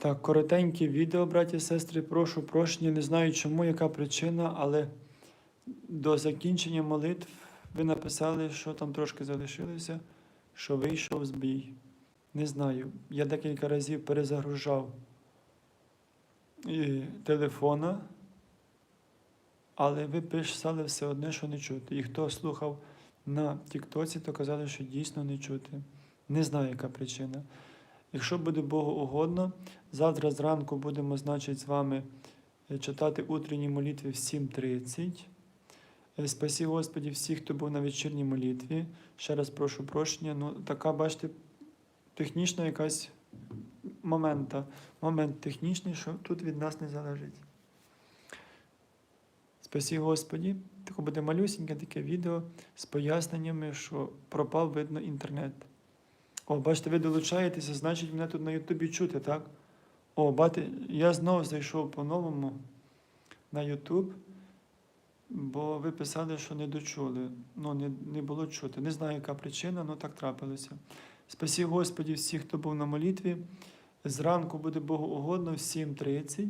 Так, коротеньке відео, браті і сестри, прошу прощення. Не знаю чому, яка причина, але до закінчення молитв ви написали, що там трошки залишилося, що вийшов збій. Не знаю. Я декілька разів перезагружав і телефона, але ви писали все одне, що не чути. І хто слухав на Тіктоці, то казали, що дійсно не чути. Не знаю, яка причина. Якщо буде Богу угодно, завтра зранку будемо, значить, з вами е, читати утренні молитви в 7.30. Е, Спасі Господі всіх, хто був на вечірній молитві. Ще раз прошу прощення. Ну, така, бачите, технічна якась момента. Момент технічний, що тут від нас не залежить. Спасі Господі. Таке буде малюсіньке таке відео з поясненнями, що пропав, видно, інтернет. О, бачите, ви долучаєтеся, значить мене тут на Ютубі чути, так? О, бати, я знову зайшов по-новому на Ютуб, бо ви писали, що не дочули. Ну, не, не було чути. Не знаю, яка причина, але так трапилося. Спасі Господі всіх, хто був на молитві. Зранку буде Богу угодно в 7.30.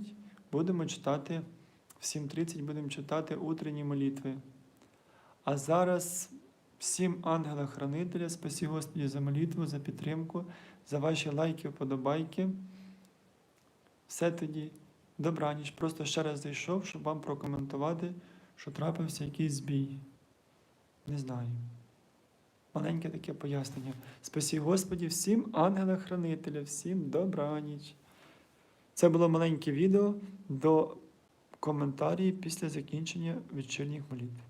Будемо читати, в 7.30 будемо читати утренні молитви. А зараз всім ангела-хранителя, спасі Господі за молитву, за підтримку, за ваші лайки, вподобайки. Все тоді, добраніч. Просто ще раз зайшов, щоб вам прокоментувати, що трапився якийсь збій. Не знаю. Маленьке таке пояснення. Спасі Господі всім ангела-хранителя, всім добраніч. Це було маленьке відео до коментарів після закінчення вечірніх молитв.